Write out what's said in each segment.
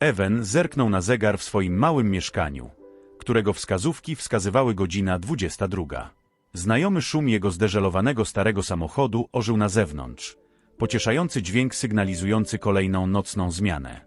Ewen zerknął na zegar w swoim małym mieszkaniu, którego wskazówki wskazywały godzina 22. Znajomy szum jego zdeżelowanego starego samochodu ożył na zewnątrz, pocieszający dźwięk sygnalizujący kolejną nocną zmianę.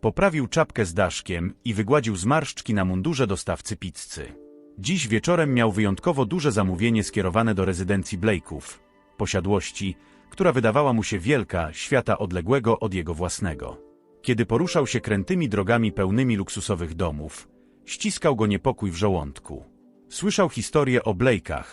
Poprawił czapkę z daszkiem i wygładził zmarszczki na mundurze dostawcy pizzy. Dziś wieczorem miał wyjątkowo duże zamówienie skierowane do rezydencji Blake'ów, posiadłości, która wydawała mu się wielka, świata odległego od jego własnego. Kiedy poruszał się krętymi drogami pełnymi luksusowych domów, ściskał go niepokój w żołądku. Słyszał historie o Blake'ach,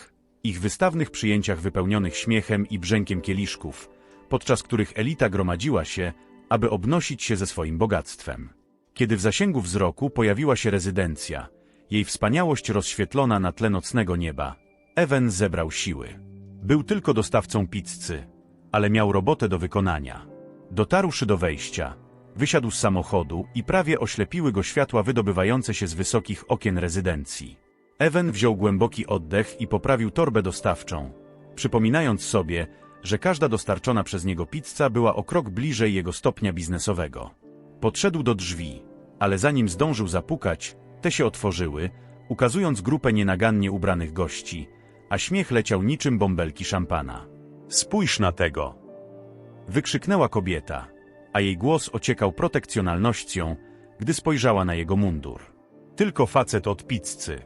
ich wystawnych przyjęciach wypełnionych śmiechem i brzękiem kieliszków, podczas których elita gromadziła się, aby obnosić się ze swoim bogactwem. Kiedy w zasięgu wzroku pojawiła się rezydencja, jej wspaniałość rozświetlona na tle nocnego nieba, Ewen zebrał siły. Był tylko dostawcą pizzy, ale miał robotę do wykonania. Dotarłszy do wejścia, wysiadł z samochodu i prawie oślepiły go światła wydobywające się z wysokich okien rezydencji. Ewen wziął głęboki oddech i poprawił torbę dostawczą, przypominając sobie, że każda dostarczona przez niego pizza była o krok bliżej jego stopnia biznesowego. Podszedł do drzwi, ale zanim zdążył zapukać, te się otworzyły, ukazując grupę nienagannie ubranych gości, a śmiech leciał niczym bąbelki szampana. Spójrz na tego! Wykrzyknęła kobieta, a jej głos ociekał protekcjonalnością, gdy spojrzała na jego mundur. Tylko facet od pizzy.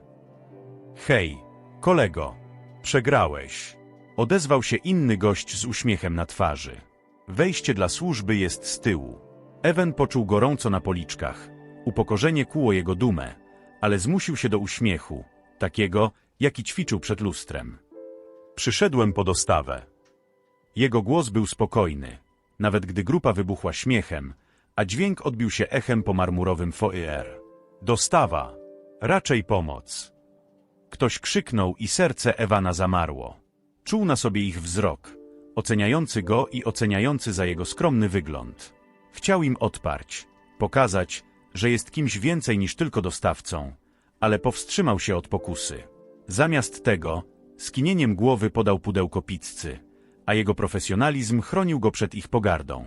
Hej, kolego, przegrałeś. Odezwał się inny gość z uśmiechem na twarzy. Wejście dla służby jest z tyłu. Ewen poczuł gorąco na policzkach. Upokorzenie kuło jego dumę, ale zmusił się do uśmiechu, takiego, jaki ćwiczył przed lustrem. Przyszedłem po dostawę. Jego głos był spokojny, nawet gdy grupa wybuchła śmiechem, a dźwięk odbił się echem po marmurowym foyer. Dostawa! Raczej pomoc! Ktoś krzyknął i serce Ewana zamarło. Czuł na sobie ich wzrok, oceniający go i oceniający za jego skromny wygląd. Chciał im odparć, pokazać, że jest kimś więcej niż tylko dostawcą, ale powstrzymał się od pokusy. Zamiast tego, skinieniem głowy podał pudełko pizzy, a jego profesjonalizm chronił go przed ich pogardą.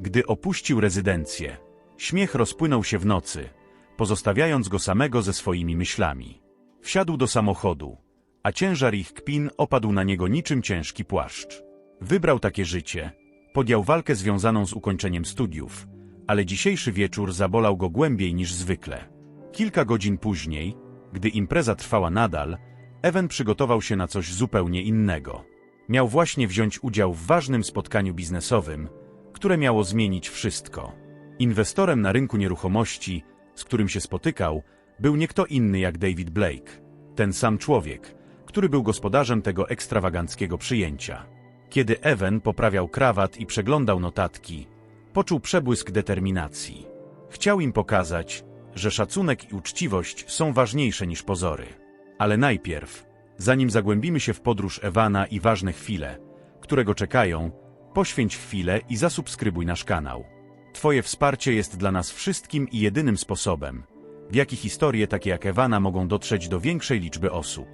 Gdy opuścił rezydencję, śmiech rozpłynął się w nocy, pozostawiając go samego ze swoimi myślami. Wsiadł do samochodu, a ciężar ich kpin opadł na niego niczym ciężki płaszcz. Wybrał takie życie, podjął walkę związaną z ukończeniem studiów, ale dzisiejszy wieczór zabolał go głębiej niż zwykle. Kilka godzin później, gdy impreza trwała nadal, Ewen przygotował się na coś zupełnie innego. Miał właśnie wziąć udział w ważnym spotkaniu biznesowym, które miało zmienić wszystko. Inwestorem na rynku nieruchomości, z którym się spotykał, był nie kto inny jak David Blake, ten sam człowiek, który był gospodarzem tego ekstrawaganckiego przyjęcia. Kiedy Ewen poprawiał krawat i przeglądał notatki, poczuł przebłysk determinacji. Chciał im pokazać, że szacunek i uczciwość są ważniejsze niż pozory. Ale najpierw, zanim zagłębimy się w podróż Ewana i ważne chwile, które go czekają, poświęć chwilę i zasubskrybuj nasz kanał. Twoje wsparcie jest dla nas wszystkim i jedynym sposobem, w jaki historie takie jak Ewana mogą dotrzeć do większej liczby osób.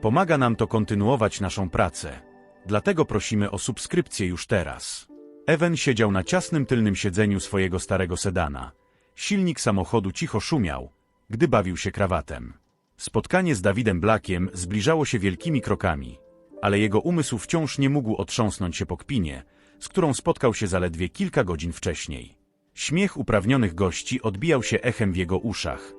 Pomaga nam to kontynuować naszą pracę, dlatego prosimy o subskrypcję już teraz. Ewen siedział na ciasnym tylnym siedzeniu swojego starego sedana. Silnik samochodu cicho szumiał, gdy bawił się krawatem. Spotkanie z Dawidem Blakiem zbliżało się wielkimi krokami, ale jego umysł wciąż nie mógł otrząsnąć się po kpinie, z którą spotkał się zaledwie kilka godzin wcześniej. Śmiech uprawnionych gości odbijał się echem w jego uszach,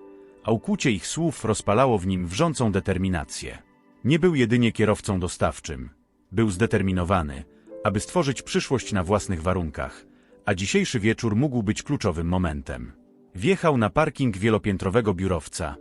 a ukłucie ich słów rozpalało w nim wrzącą determinację. Nie był jedynie kierowcą dostawczym. Był zdeterminowany, aby stworzyć przyszłość na własnych warunkach, a dzisiejszy wieczór mógł być kluczowym momentem. Wjechał na parking wielopiętrowego biurowca,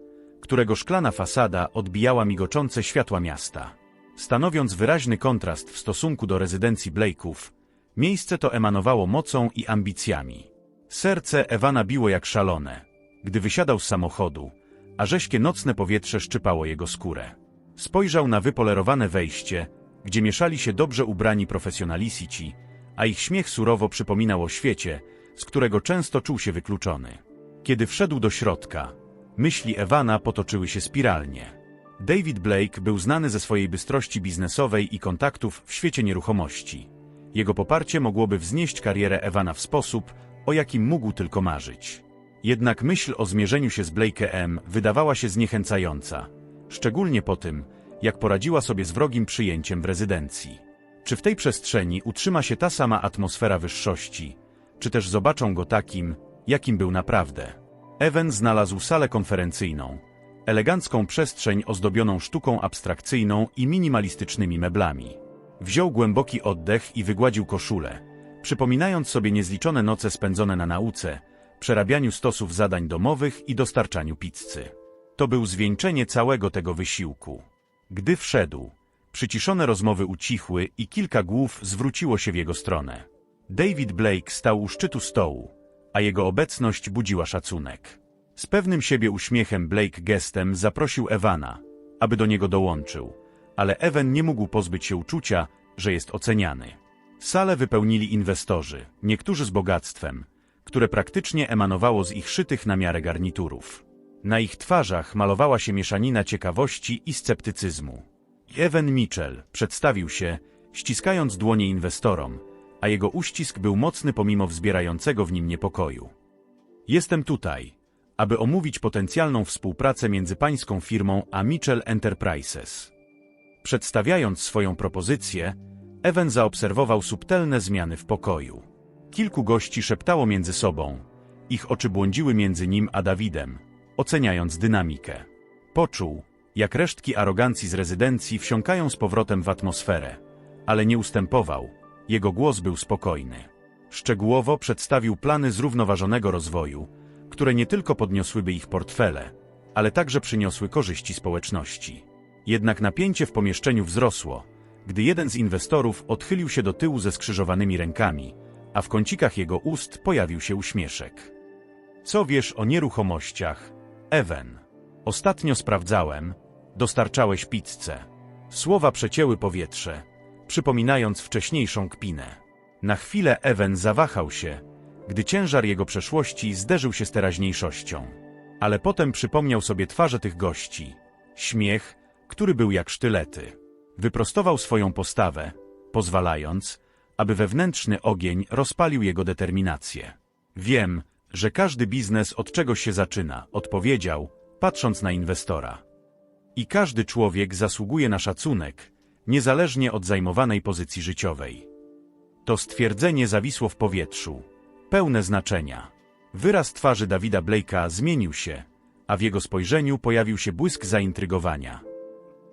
którego szklana fasada odbijała migoczące światła miasta. Stanowiąc wyraźny kontrast w stosunku do rezydencji Blake'ów, miejsce to emanowało mocą i ambicjami. Serce Ewana biło jak szalone, gdy wysiadał z samochodu, a rześkie nocne powietrze szczypało jego skórę. Spojrzał na wypolerowane wejście, gdzie mieszali się dobrze ubrani profesjonalisici, a ich śmiech surowo przypominał o świecie, z którego często czuł się wykluczony. Kiedy wszedł do środka, myśli Ewana potoczyły się spiralnie. David Blake był znany ze swojej bystrości biznesowej i kontaktów w świecie nieruchomości. Jego poparcie mogłoby wznieść karierę Ewana w sposób, o jakim mógł tylko marzyć. Jednak myśl o zmierzeniu się z Blake'em wydawała się zniechęcająca, szczególnie po tym, jak poradziła sobie z wrogim przyjęciem w rezydencji. Czy w tej przestrzeni utrzyma się ta sama atmosfera wyższości, czy też zobaczą go takim, jakim był naprawdę? Ewen znalazł salę konferencyjną, elegancką przestrzeń ozdobioną sztuką abstrakcyjną i minimalistycznymi meblami. Wziął głęboki oddech i wygładził koszulę, przypominając sobie niezliczone noce spędzone na nauce, przerabianiu stosów zadań domowych i dostarczaniu pizzy. To był zwieńczenie całego tego wysiłku. Gdy wszedł, przyciszone rozmowy ucichły i kilka głów zwróciło się w jego stronę. David Blake stał u szczytu stołu, a jego obecność budziła szacunek. Z pewnym siebie uśmiechem Blake gestem zaprosił Evana, aby do niego dołączył, ale Evan nie mógł pozbyć się uczucia, że jest oceniany. Salę wypełnili inwestorzy, niektórzy z bogactwem, które praktycznie emanowało z ich szytych na miarę garniturów. Na ich twarzach malowała się mieszanina ciekawości i sceptycyzmu. Evan Mitchell przedstawił się, ściskając dłonie inwestorom, a jego uścisk był mocny pomimo wzbierającego w nim niepokoju. Jestem tutaj, aby omówić potencjalną współpracę między pańską firmą a Mitchell Enterprises. Przedstawiając swoją propozycję, Evan zaobserwował subtelne zmiany w pokoju. Kilku gości szeptało między sobą. Ich oczy błądziły między nim a Dawidem, oceniając dynamikę. Poczuł, jak resztki arogancji z rezydencji wsiąkają z powrotem w atmosferę, ale nie ustępował. Jego głos był spokojny. Szczegółowo przedstawił plany zrównoważonego rozwoju, które nie tylko podniosłyby ich portfele, ale także przyniosły korzyści społeczności. Jednak napięcie w pomieszczeniu wzrosło, gdy jeden z inwestorów odchylił się do tyłu ze skrzyżowanymi rękami, a w kącikach jego ust pojawił się uśmieszek. Co wiesz o nieruchomościach, Ewen? Ostatnio sprawdzałem, dostarczałeś pizzę. Słowa przecięły powietrze, przypominając wcześniejszą kpinę. Na chwilę Ewen zawahał się, gdy ciężar jego przeszłości zderzył się z teraźniejszością. Ale potem przypomniał sobie twarze tych gości. Śmiech, który był jak sztylety. Wyprostował swoją postawę, pozwalając, aby wewnętrzny ogień rozpalił jego determinację. Wiem, że każdy biznes od czegoś się zaczyna, odpowiedział, patrząc na inwestora. I każdy człowiek zasługuje na szacunek, niezależnie od zajmowanej pozycji życiowej. To stwierdzenie zawisło w powietrzu, pełne znaczenia. Wyraz twarzy Dawida Blake'a zmienił się, a w jego spojrzeniu pojawił się błysk zaintrygowania.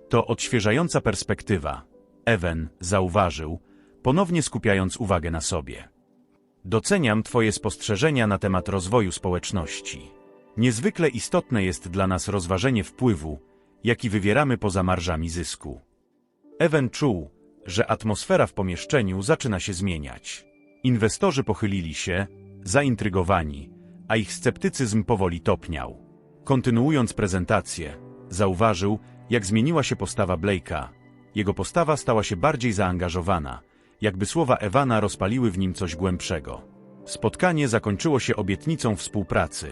To odświeżająca perspektywa. Ewen zauważył, ponownie skupiając uwagę na sobie. Doceniam Twoje spostrzeżenia na temat rozwoju społeczności. Niezwykle istotne jest dla nas rozważenie wpływu, jaki wywieramy poza marżami zysku. Ewen czuł, że atmosfera w pomieszczeniu zaczyna się zmieniać. Inwestorzy pochylili się, zaintrygowani, a ich sceptycyzm powoli topniał. Kontynuując prezentację, zauważył, jak zmieniła się postawa Blake'a. Jego postawa stała się bardziej zaangażowana, jakby słowa Ewana rozpaliły w nim coś głębszego. Spotkanie zakończyło się obietnicą współpracy,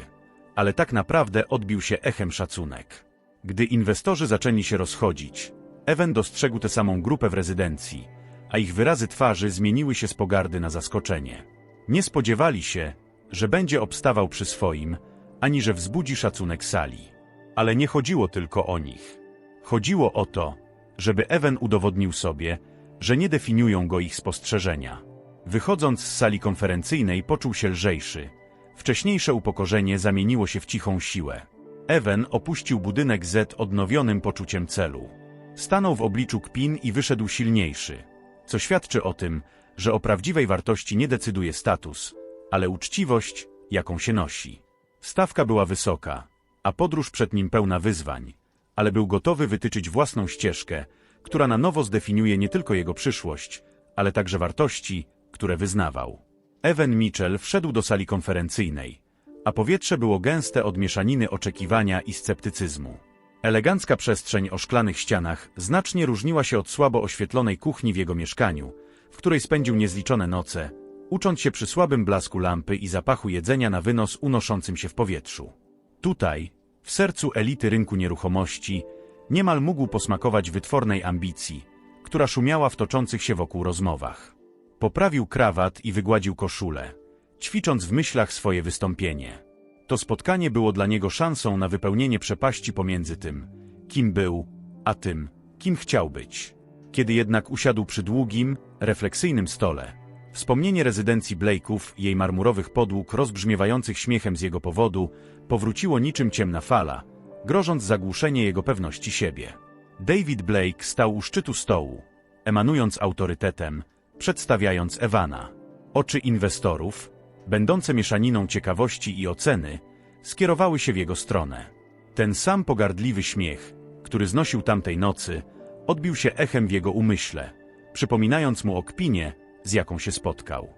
ale tak naprawdę odbił się echem szacunek. Gdy inwestorzy zaczęli się rozchodzić, Ewen dostrzegł tę samą grupę w rezydencji, a ich wyrazy twarzy zmieniły się z pogardy na zaskoczenie. Nie spodziewali się, że będzie obstawał przy swoim, ani że wzbudzi szacunek sali. Ale nie chodziło tylko o nich. Chodziło o to, żeby Ewen udowodnił sobie, że nie definiują go ich spostrzeżenia. Wychodząc z sali konferencyjnej poczuł się lżejszy. Wcześniejsze upokorzenie zamieniło się w cichą siłę. Ewen opuścił budynek Z odnowionym poczuciem celu. Stanął w obliczu kpin i wyszedł silniejszy, co świadczy o tym, że o prawdziwej wartości nie decyduje status, ale uczciwość, jaką się nosi. Stawka była wysoka, a podróż przed nim pełna wyzwań, ale był gotowy wytyczyć własną ścieżkę, która na nowo zdefiniuje nie tylko jego przyszłość, ale także wartości, które wyznawał. Ewen Mitchell wszedł do sali konferencyjnej, a powietrze było gęste od mieszaniny oczekiwania i sceptycyzmu. Elegancka przestrzeń o szklanych ścianach znacznie różniła się od słabo oświetlonej kuchni w jego mieszkaniu, w której spędził niezliczone noce, ucząc się przy słabym blasku lampy i zapachu jedzenia na wynos unoszącym się w powietrzu. Tutaj, w sercu elity rynku nieruchomości, niemal mógł posmakować wytwornej ambicji, która szumiała w toczących się wokół rozmowach. Poprawił krawat i wygładził koszulę, ćwicząc w myślach swoje wystąpienie. To spotkanie było dla niego szansą na wypełnienie przepaści pomiędzy tym, kim był, a tym, kim chciał być. Kiedy jednak usiadł przy długim, refleksyjnym stole, wspomnienie rezydencji Blake'ów, jej marmurowych podłóg rozbrzmiewających śmiechem z jego powodu, powróciło niczym ciemna fala, grożąc zagłuszenie jego pewności siebie. David Blake stał u szczytu stołu, emanując autorytetem, przedstawiając Ewana. Oczy inwestorów, będące mieszaniną ciekawości i oceny, skierowały się w jego stronę. Ten sam pogardliwy śmiech, który znosił tamtej nocy, odbił się echem w jego umyśle, przypominając mu o kpinie, z jaką się spotkał.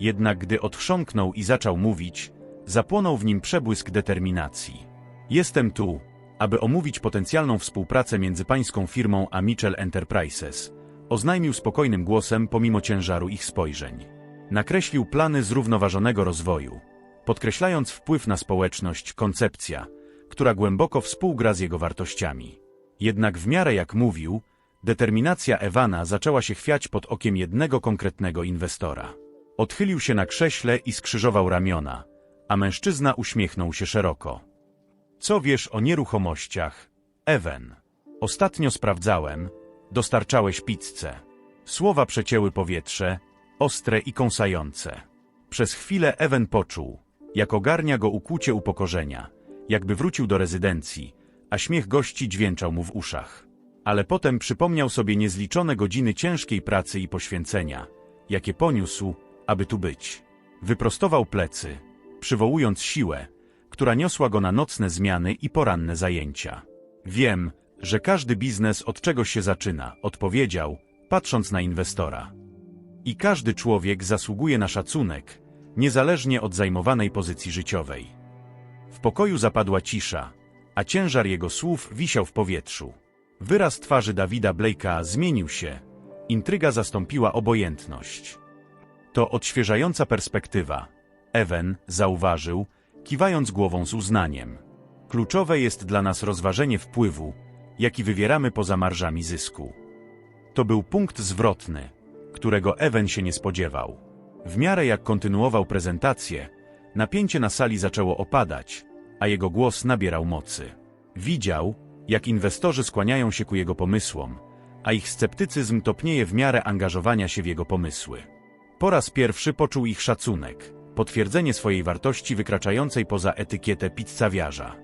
Jednak gdy odchrząknął i zaczął mówić, zapłonął w nim przebłysk determinacji. Jestem tu, aby omówić potencjalną współpracę między pańską firmą a Mitchell Enterprises, oznajmił spokojnym głosem pomimo ciężaru ich spojrzeń. Nakreślił plany zrównoważonego rozwoju, podkreślając wpływ na społeczność koncepcja, która głęboko współgra z jego wartościami. Jednak w miarę jak mówił, determinacja Ewana zaczęła się chwiać pod okiem jednego konkretnego inwestora. Odchylił się na krześle i skrzyżował ramiona, a mężczyzna uśmiechnął się szeroko. Co wiesz o nieruchomościach, Ewen? Ostatnio sprawdzałem, dostarczałeś pizzę. Słowa przecięły powietrze, ostre i kąsające. Przez chwilę Ewen poczuł, jak ogarnia go ukłucie upokorzenia, jakby wrócił do rezydencji, a śmiech gości dźwięczał mu w uszach. Ale potem przypomniał sobie niezliczone godziny ciężkiej pracy i poświęcenia, jakie poniósł, aby tu być. Wyprostował plecy, przywołując siłę, która niosła go na nocne zmiany i poranne zajęcia. Wiem, że każdy biznes od czegoś się zaczyna, odpowiedział, patrząc na inwestora. I każdy człowiek zasługuje na szacunek, niezależnie od zajmowanej pozycji życiowej. W pokoju zapadła cisza, a ciężar jego słów wisiał w powietrzu. Wyraz twarzy Dawida Blake'a zmienił się, intryga zastąpiła obojętność. To odświeżająca perspektywa. Ewen zauważył, kiwając głową z uznaniem. Kluczowe jest dla nas rozważenie wpływu, jaki wywieramy poza marżami zysku. To był punkt zwrotny, którego Ewen się nie spodziewał. W miarę jak kontynuował prezentację, napięcie na sali zaczęło opadać, a jego głos nabierał mocy. Widział, jak inwestorzy skłaniają się ku jego pomysłom, a ich sceptycyzm topnieje w miarę angażowania się w jego pomysły. Po raz pierwszy poczuł ich szacunek, potwierdzenie swojej wartości wykraczającej poza etykietę pizzawiarza.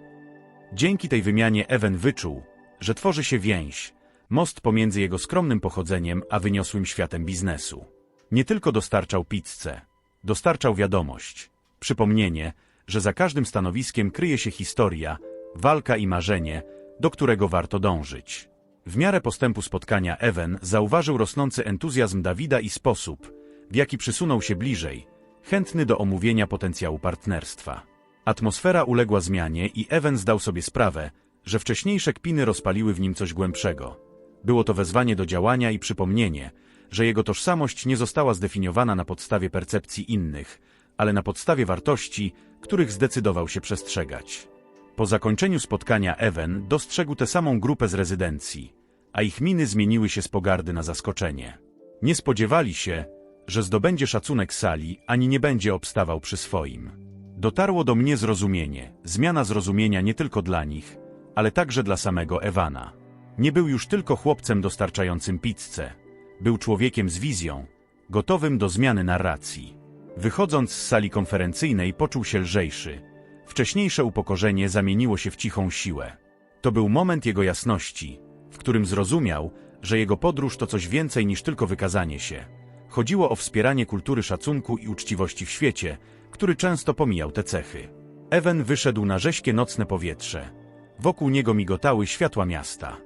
Dzięki tej wymianie Ewen wyczuł, że tworzy się więź, most pomiędzy jego skromnym pochodzeniem a wyniosłym światem biznesu. Nie tylko dostarczał pizzę, dostarczał wiadomość, przypomnienie, że za każdym stanowiskiem kryje się historia, walka i marzenie, do którego warto dążyć. W miarę postępu spotkania Ewen zauważył rosnący entuzjazm Dawida i sposób, w jaki przysunął się bliżej, chętny do omówienia potencjału partnerstwa. Atmosfera uległa zmianie i Ewen zdał sobie sprawę, że wcześniejsze kpiny rozpaliły w nim coś głębszego. Było to wezwanie do działania i przypomnienie, że jego tożsamość nie została zdefiniowana na podstawie percepcji innych, ale na podstawie wartości, których zdecydował się przestrzegać. Po zakończeniu spotkania Ewen dostrzegł tę samą grupę z rezydencji, a ich miny zmieniły się z pogardy na zaskoczenie. Nie spodziewali się, że zdobędzie szacunek sali, ani nie będzie obstawał przy swoim. Dotarło do mnie zrozumienie, zmiana zrozumienia nie tylko dla nich, ale także dla samego Ewana. Nie był już tylko chłopcem dostarczającym pizzę. Był człowiekiem z wizją, gotowym do zmiany narracji. Wychodząc z sali konferencyjnej poczuł się lżejszy. Wcześniejsze upokorzenie zamieniło się w cichą siłę. To był moment jego jasności, w którym zrozumiał, że jego podróż to coś więcej niż tylko wykazanie się. Chodziło o wspieranie kultury szacunku i uczciwości w świecie, który często pomijał te cechy. Ewen wyszedł na rześkie nocne powietrze. Wokół niego migotały światła miasta.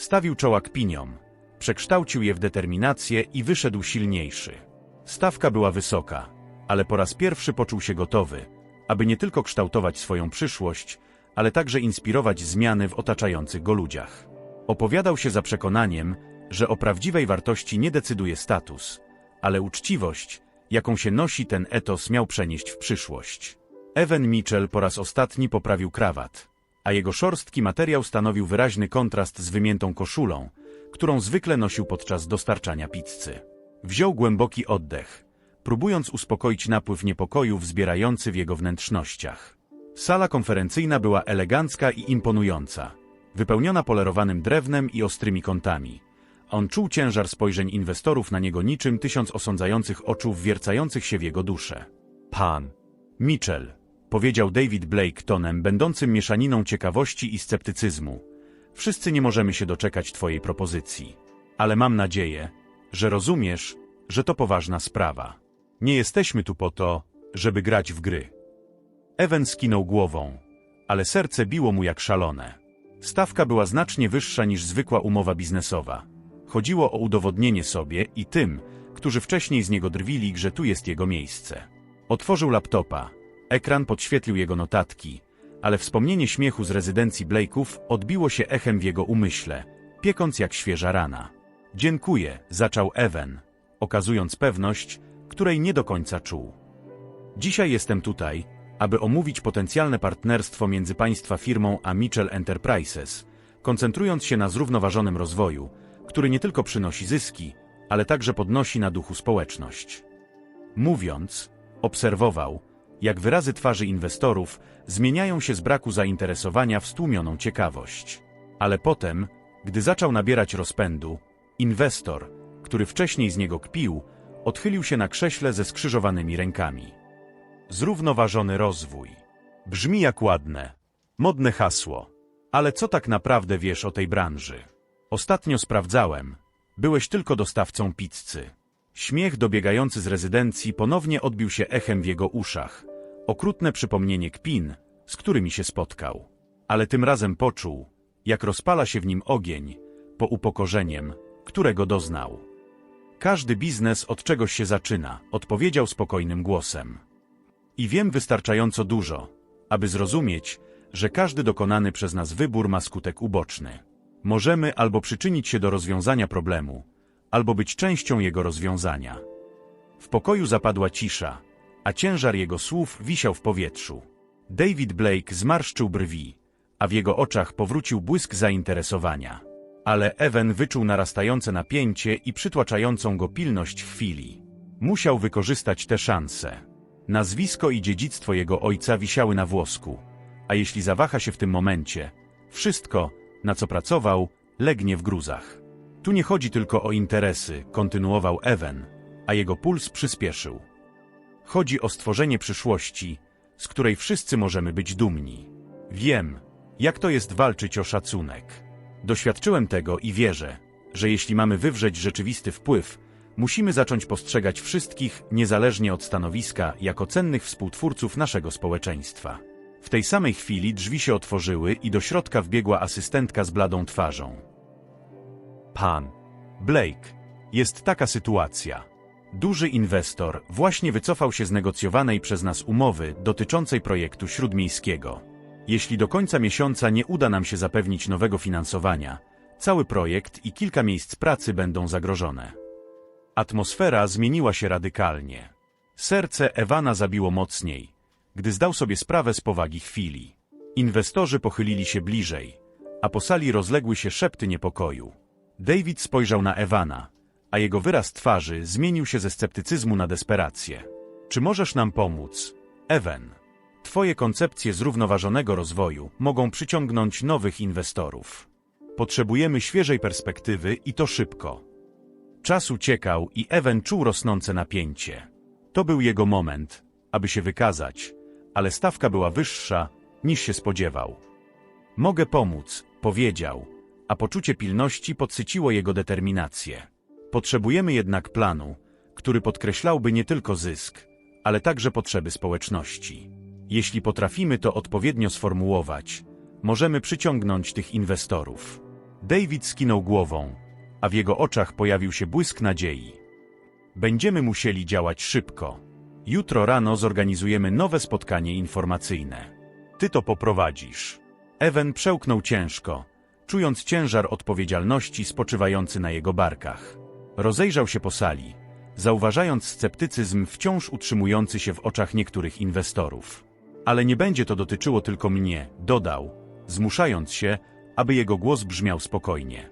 Stawił czoła kpiniom, przekształcił je w determinację i wyszedł silniejszy. Stawka była wysoka, ale po raz pierwszy poczuł się gotowy, aby nie tylko kształtować swoją przyszłość, ale także inspirować zmiany w otaczających go ludziach. Opowiadał się za przekonaniem, że o prawdziwej wartości nie decyduje status, ale uczciwość, jaką się nosi ten etos miał przenieść w przyszłość. Evan Mitchell po raz ostatni poprawił krawat, a jego szorstki materiał stanowił wyraźny kontrast z wymiętą koszulą, którą zwykle nosił podczas dostarczania pizzy. Wziął głęboki oddech, próbując uspokoić napływ niepokoju wzbierający w jego wnętrznościach. Sala konferencyjna była elegancka i imponująca, wypełniona polerowanym drewnem i ostrymi kątami. On czuł ciężar spojrzeń inwestorów na niego niczym tysiąc osądzających oczu wwiercających się w jego duszę. Pan. Mitchell, powiedział David Blake tonem będącym mieszaniną ciekawości i sceptycyzmu. Wszyscy nie możemy się doczekać Twojej propozycji. Ale mam nadzieję, że rozumiesz, że to poważna sprawa. Nie jesteśmy tu po to, żeby grać w gry. Evan skinął głową, ale serce biło mu jak szalone. Stawka była znacznie wyższa niż zwykła umowa biznesowa. Chodziło o udowodnienie sobie i tym, którzy wcześniej z niego drwili, że tu jest jego miejsce. Otworzył laptopa. Ekran podświetlił jego notatki, ale wspomnienie śmiechu z rezydencji Blake'ów odbiło się echem w jego umyśle, piekąc jak świeża rana. Dziękuję, zaczął Evan, okazując pewność, której nie do końca czuł. Dzisiaj jestem tutaj, aby omówić potencjalne partnerstwo między Państwa firmą a Mitchell Enterprises, koncentrując się na zrównoważonym rozwoju, który nie tylko przynosi zyski, ale także podnosi na duchu społeczność. Mówiąc, obserwował, jak wyrazy twarzy inwestorów zmieniają się z braku zainteresowania w stłumioną ciekawość. Ale potem, gdy zaczął nabierać rozpędu, inwestor, który wcześniej z niego kpił, odchylił się na krześle ze skrzyżowanymi rękami. Zrównoważony rozwój. Brzmi jak ładne, modne hasło. Ale co tak naprawdę wiesz o tej branży? Ostatnio sprawdzałem. Byłeś tylko dostawcą pizzy. Śmiech dobiegający z rezydencji ponownie odbił się echem w jego uszach. Okrutne przypomnienie kpin, z którymi się spotkał. Ale tym razem poczuł, jak rozpala się w nim ogień, po upokorzeniem, którego doznał. Każdy biznes od czegoś się zaczyna, odpowiedział spokojnym głosem. I wiem wystarczająco dużo, aby zrozumieć, że każdy dokonany przez nas wybór ma skutek uboczny. Możemy albo przyczynić się do rozwiązania problemu, albo być częścią jego rozwiązania. W pokoju zapadła cisza, a ciężar jego słów wisiał w powietrzu. David Blake zmarszczył brwi, a w jego oczach powrócił błysk zainteresowania. Ale Evan wyczuł narastające napięcie i przytłaczającą go pilność chwili. Musiał wykorzystać tę szansę. Nazwisko i dziedzictwo jego ojca wisiały na włosku, a jeśli zawaha się w tym momencie, wszystko, na co pracował, legnie w gruzach. Tu nie chodzi tylko o interesy, kontynuował Evan, a jego puls przyspieszył. Chodzi o stworzenie przyszłości, z której wszyscy możemy być dumni. Wiem, jak to jest walczyć o szacunek. Doświadczyłem tego i wierzę, że jeśli mamy wywrzeć rzeczywisty wpływ, musimy zacząć postrzegać wszystkich, niezależnie od stanowiska, jako cennych współtwórców naszego społeczeństwa. W tej samej chwili drzwi się otworzyły i do środka wbiegła asystentka z bladą twarzą. Pan. Blake, jest taka sytuacja. Duży inwestor właśnie wycofał się z negocjowanej przez nas umowy dotyczącej projektu śródmiejskiego. Jeśli do końca miesiąca nie uda nam się zapewnić nowego finansowania, cały projekt i kilka miejsc pracy będą zagrożone. Atmosfera zmieniła się radykalnie. Serce Ewana zabiło mocniej, gdy zdał sobie sprawę z powagi chwili. Inwestorzy pochylili się bliżej, a po sali rozległy się szepty niepokoju. David spojrzał na Ewana, a jego wyraz twarzy zmienił się ze sceptycyzmu na desperację. Czy możesz nam pomóc, Ewan? Twoje koncepcje zrównoważonego rozwoju mogą przyciągnąć nowych inwestorów. Potrzebujemy świeżej perspektywy i to szybko. Czas uciekał i Ewan czuł rosnące napięcie. To był jego moment, aby się wykazać, ale stawka była wyższa, niż się spodziewał. Mogę pomóc, powiedział, a poczucie pilności podsyciło jego determinację. Potrzebujemy jednak planu, który podkreślałby nie tylko zysk, ale także potrzeby społeczności. Jeśli potrafimy to odpowiednio sformułować, możemy przyciągnąć tych inwestorów. David skinął głową, a w jego oczach pojawił się błysk nadziei. Będziemy musieli działać szybko. Jutro rano zorganizujemy nowe spotkanie informacyjne. Ty to poprowadzisz. Ewan przełknął ciężko, czując ciężar odpowiedzialności spoczywający na jego barkach. Rozejrzał się po sali, zauważając sceptycyzm wciąż utrzymujący się w oczach niektórych inwestorów. Ale nie będzie to dotyczyło tylko mnie, dodał, zmuszając się, aby jego głos brzmiał spokojnie.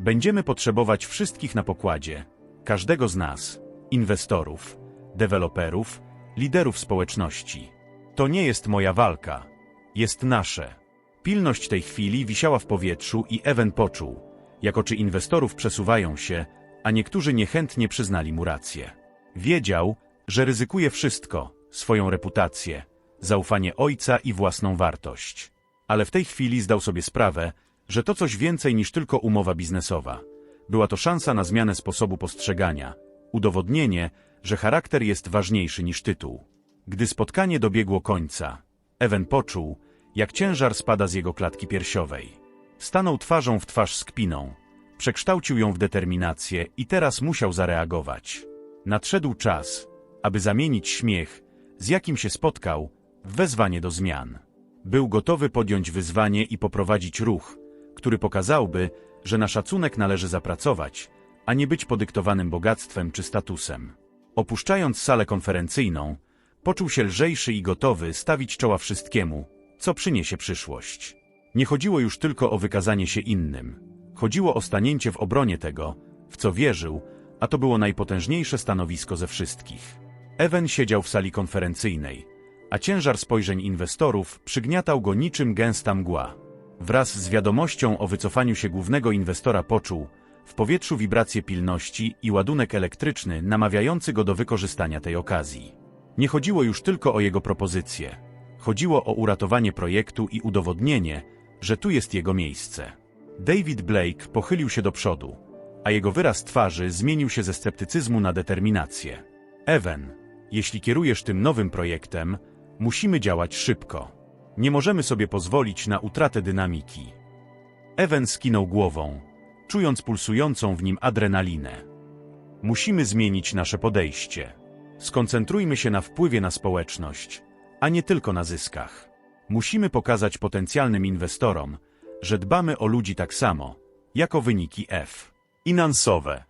Będziemy potrzebować wszystkich na pokładzie, każdego z nas, inwestorów, deweloperów, liderów społeczności. To nie jest moja walka. Jest nasze. Pilność tej chwili wisiała w powietrzu i Ewen poczuł, jak oczy inwestorów przesuwają się, a niektórzy niechętnie przyznali mu rację. Wiedział, że ryzykuje wszystko, swoją reputację, zaufanie ojca i własną wartość. Ale w tej chwili zdał sobie sprawę, że to coś więcej niż tylko umowa biznesowa. Była to szansa na zmianę sposobu postrzegania, udowodnienie, że charakter jest ważniejszy niż tytuł. Gdy spotkanie dobiegło końca, Ewen poczuł, jak ciężar spada z jego klatki piersiowej. Stanął twarzą w twarz z kpiną, przekształcił ją w determinację i teraz musiał zareagować. Nadszedł czas, aby zamienić śmiech, z jakim się spotkał, w wezwanie do zmian. Był gotowy podjąć wyzwanie i poprowadzić ruch, który pokazałby, że na szacunek należy zapracować, a nie być podyktowanym bogactwem czy statusem. Opuszczając salę konferencyjną, poczuł się lżejszy i gotowy stawić czoła wszystkiemu, co przyniesie przyszłość. Nie chodziło już tylko o wykazanie się innym. Chodziło o stanięcie w obronie tego, w co wierzył, a to było najpotężniejsze stanowisko ze wszystkich. Ewen siedział w sali konferencyjnej, a ciężar spojrzeń inwestorów przygniatał go niczym gęsta mgła. Wraz z wiadomością o wycofaniu się głównego inwestora poczuł w powietrzu wibrację pilności i ładunek elektryczny namawiający go do wykorzystania tej okazji. Nie chodziło już tylko o jego propozycję. Chodziło o uratowanie projektu i udowodnienie, że tu jest jego miejsce. David Blake pochylił się do przodu, a jego wyraz twarzy zmienił się ze sceptycyzmu na determinację. Ewen, jeśli kierujesz tym nowym projektem, musimy działać szybko. Nie możemy sobie pozwolić na utratę dynamiki. Ewen skinął głową, czując pulsującą w nim adrenalinę. Musimy zmienić nasze podejście. Skoncentrujmy się na wpływie na społeczność, a nie tylko na zyskach. Musimy pokazać potencjalnym inwestorom, że dbamy o ludzi tak samo, jak o wyniki F. Finansowe.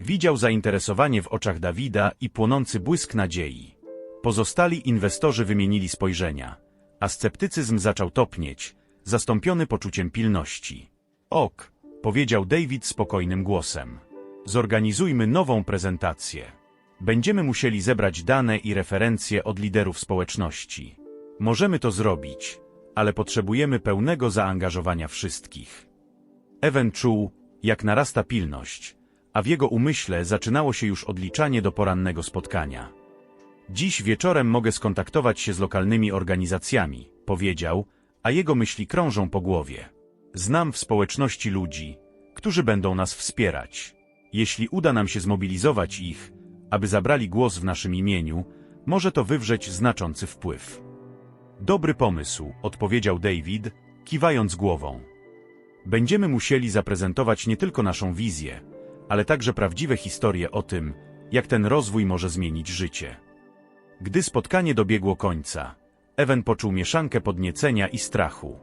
Widział zainteresowanie w oczach Dawida i płonący błysk nadziei. Pozostali inwestorzy wymienili spojrzenia, a sceptycyzm zaczął topnieć, zastąpiony poczuciem pilności. Ok, powiedział David spokojnym głosem. Zorganizujmy nową prezentację. Będziemy musieli zebrać dane i referencje od liderów społeczności. Możemy to zrobić, ale potrzebujemy pełnego zaangażowania wszystkich. Ewen czuł, jak narasta pilność, a w jego umyśle zaczynało się już odliczanie do porannego spotkania. Dziś wieczorem mogę skontaktować się z lokalnymi organizacjami, powiedział, a jego myśli krążą po głowie. Znam w społeczności ludzi, którzy będą nas wspierać. Jeśli uda nam się zmobilizować ich, aby zabrali głos w naszym imieniu, może to wywrzeć znaczący wpływ. Dobry pomysł, odpowiedział David, kiwając głową. Będziemy musieli zaprezentować nie tylko naszą wizję, ale także prawdziwe historie o tym, jak ten rozwój może zmienić życie. Gdy spotkanie dobiegło końca, Ewen poczuł mieszankę podniecenia i strachu.